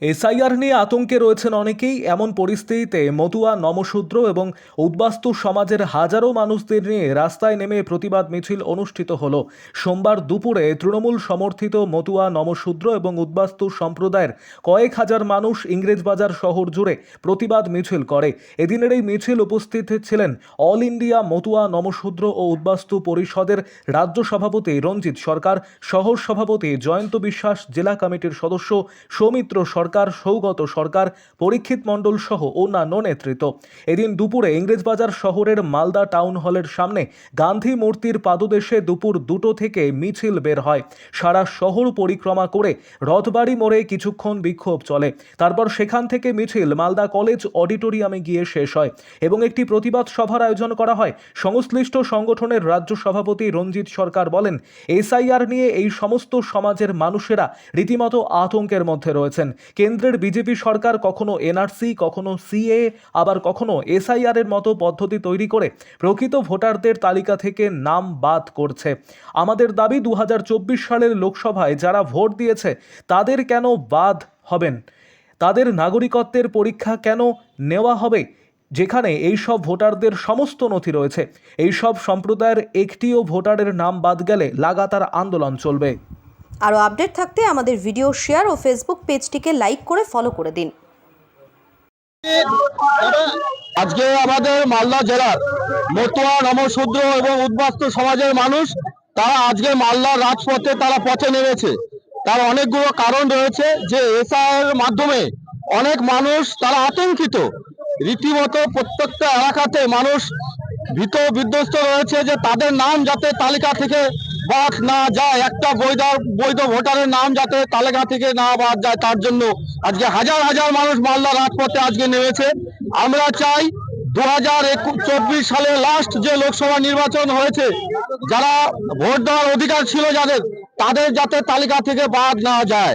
SIR নিয়ে আতঙ্কে রয়েছেন অনেকেই। এমন পরিস্থিতিতে মতুয়া, নমশূদ্র এবং উদ্বাস্তু সমাজের হাজারো মানুষদের নিয়ে রাস্তায় নেমে প্রতিবাদ মিছিল অনুষ্ঠিত হল। সোমবার দুপুরে তৃণমূল সমর্থিত মতুয়া, নমশূদ্র এবং উদ্বাস্তু সম্প্রদায়ের কয়েক হাজার মানুষ ইংরেজবাজার শহর জুড়ে প্রতিবাদ মিছিল করে। এদিনের এই মিছিল উপস্থিত ছিলেন অল ইন্ডিয়া মতুয়া, নমশূদ্র ও উদ্বাস্তু পরিষদের রাজ্য সভাপতি রঞ্জিত সরকার শহর সভাপতি জয়ন্ত বিশ্বাস, জেলা কমিটির সদস্য সৌমিত্র সৌগত সরকার, পরীক্ষিত মণ্ডল সহ অন্যান্য নেতৃত্ব। এদিন দুপুরে ইংরেজবাজার শহরের মালদা টাউন হলের সামনে গান্ধী মূর্তির পাদদেশে দুপুর দুটো থেকে মিছিল বের হয়। সারা শহর পরিক্রমা করে রথবাড়ি মোড়ে কিছুক্ষণ বিক্ষোভ চলে। তারপর সেখান থেকে মিছিল মালদা কলেজ অডিটোরিয়ামে গিয়ে শেষ হয় এবং একটি প্রতিবাদ সভার আয়োজন করা হয়। সংশ্লিষ্ট সংগঠনের রাজ্য সভাপতি রঞ্জিত সরকার বলেন, এসআইআর নিয়ে এই সমস্ত সমাজের মানুষেরা রীতিমতো আতঙ্কের মধ্যে রয়েছেন। কেন্দ্রের বিজেপি সরকার কখনো এনআরসি, কখনো সিএ, আবার কখনো এসআইআর এর মতো পদ্ধতি তৈরি করে প্রকৃত ভোটারদের তালিকা থেকে নাম বাদ করছে। আমাদের দাবি দু হাজার চব্বিশ সালের লোকসভায় যারা ভোট দিয়েছে, তাদের কেন বাদ হবেন? তাদের নাগরিকত্বের পরীক্ষা কেন নেওয়া হবে? যেখানে এই সব ভোটারদের সমস্ত নথি রয়েছে। এই সব সম্প্রদায়ের একটিও ভোটারের নাম বাদ গেলে লাগাতার আন্দোলন চলবে। আরও আপডেট থাকতে আমাদের ভিডিও শেয়ার ও ফেসবুক পেজটিকে লাইক করে ফলো করে দিন। আজকে আমাদের মালদা জেলার মতুয়া নমশূদ্র এবং উদ্বাস্ত সমাজের মানুষ, তারা আজকে মালদার রাজপথে তারা পথে নেমেছে। তার অনেকগুলো কারণ রয়েছে যে এসআইয়ের মাধ্যমে অনেক মানুষ তারা আতঙ্কিত। রীতিমতো প্রত্যেকটা এলাকাতে মানুষ ভীত বিধ্বস্ত রয়েছে যে তাদের নাম যাতে তালিকা থেকে বাদ না যায় একটা বৈধ বৈধ ভোটারের নাম যাতে তালিকা থেকে না বাদ যায় তার জন্য। আজকে হাজার হাজার মানুষ মালদা রাজপথে আজকে নেমেছে। আমরা চাই দু হাজার চব্বিশ সালে লাস্ট যে লোকসভা নির্বাচন হয়েছে, যারা ভোট দেওয়ার অধিকার ছিল যাদের, তাদের যাতে তালিকা থেকে বাদ না যায়।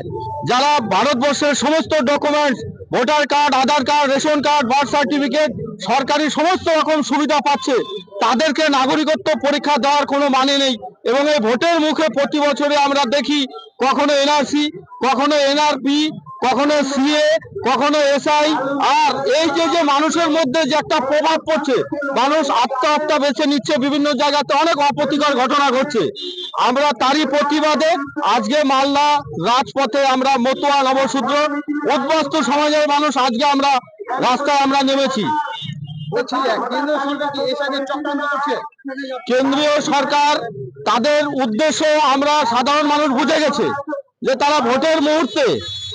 যারা ভারতবর্ষের সমস্ত documents voter card Aadhaar card ration card birth certificate সরকারি সমস্ত রকম সুবিধা পাচ্ছে, তাদেরকে নাগরিকত্ব পরীক্ষা দেওয়ার কোনো মানে নেই। এবং এই ভোটের মুখে প্রতি বছরে আমরা দেখি কখনো এনআরসি, কখনো এনআরপি, কখনো সিএ, কখনো এসআই। আর এই যে যে মানুষের মধ্যে যে একটা প্রভাব পড়ছে, মানুষ আত্মহত্যা বেছে নিচ্ছে বিভিন্ন জায়গাতে, অনেক অপ্রতিকর ঘটনা ঘটছে। আমরা তারই প্রতিবাদে আজকে মালদা রাজপথে আমরা মতুয়া নবশূদ্র উদ্বস্ত সমাজের মানুষ আজকে আমরা রাস্তায় আমরা নেমেছি। কেন্দ্রীয় সরকার তাদের উদ্দেশ্য আমরা সাধারণ মানুষ বুঝে গেছে যে তারা ভোটের মুহূর্তে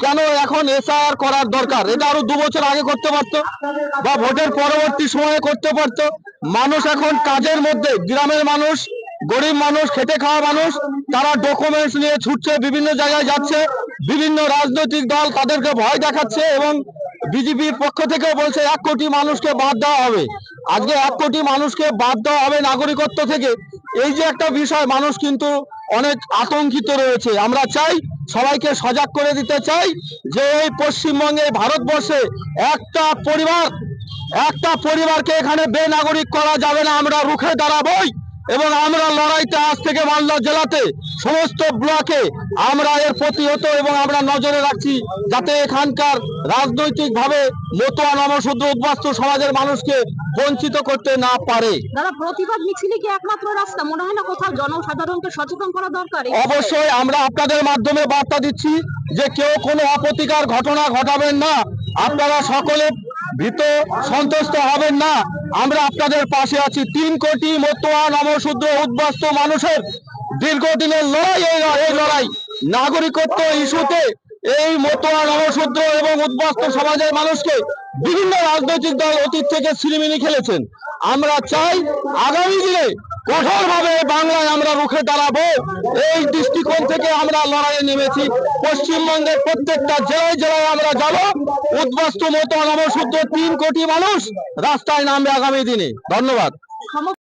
কেন এখন এসআইআর করার দরকার। এটা আরও দু বছর আগে করতে পারতো বা ভোটের পরবর্তী সময়ে করতে পারতো। মানুষ এখন কাজের মধ্যে গ্রামের মানুষ গরিব মানুষ খেটে খাওয়া মানুষ তারা ডকুমেন্টস নিয়ে ছুটছে বিভিন্ন জায়গায় যাচ্ছে বিভিন্ন রাজনৈতিক দল তাদেরকে ভয় দেখাচ্ছে এবং বিজেপির পক্ষ থেকেও বলছে, এক কোটি মানুষকে বাদ দেওয়া হবে। আজকে এক কোটি মানুষকে বাদ দেওয়া হবে নাগরিকত্ব থেকে। এই যে একটা বিষয়, মানুষ কিন্তু অনেক আতঙ্কিত রয়েছে। আমরা চাই, সবাইকে সজাগ করে দিতে চাই যে এই পশ্চিমবঙ্গে ভারতবর্ষে একটা পরিবার, একটা পরিবারকে এখানে বেনাগরিক করা যাবে না, আমরা রুখে দাঁড়াবই। এবং আমরা লড়াইতে আজ থেকে মালদা জেলাতে সমস্ত ব্লকে আমরা এর প্রতিহত এবং আমরা নজরে রাখছি যাতে এখানকার রাজনৈতিকভাবে মতুয়া নমশূদ্র উদ্বাস্তু সমাজের মানুষকে বঞ্চিত করতে না পারে। দাদা প্রতিবাদ মিছিলে কি একমাত্র রাস্তা? মনে হয় না কোথাও জনসাধারণকে সচেতন করা দরকার অবশ্যই আমরা আপনাদের মাধ্যমে বার্তা দিচ্ছি যে কেউ কোনো অপ্রতিকার ঘটনা ঘটাবেন না। আপনারা সকলে ভীত সন্তুষ্ট হবেন না। আমরা আপনাদের পাশে আছি। তিন কোটি মতোয়া নমশূদ্র উদ্বাস্ত মানুষের দীর্ঘদিনের লড়াই, এই লড়াই নাগরিকত্ব ইস্যুতে এই মতোয়া নমশূদ্র এবং উদ্বাস্ত সমাজের মানুষকে বিভিন্ন রাজনৈতিক দল অতীত থেকে সিনেমিনি খেলেছেন। আমরা চাই আগামী দিনে কঠোরভাবে বাংলায় আমরা রুখে দাঁড়াবো। এই দৃষ্টিকোণ থেকে আমরা লড়াইয়ে নেমেছি। পশ্চিমবঙ্গের প্রত্যেকটা জেলায় জেলায় আমরা যাব। উদ্বস্ত মতো নবশুদ্ধ তিন কোটি মানুষ রাস্তায় নামবে আগামী দিনে। ধন্যবাদ।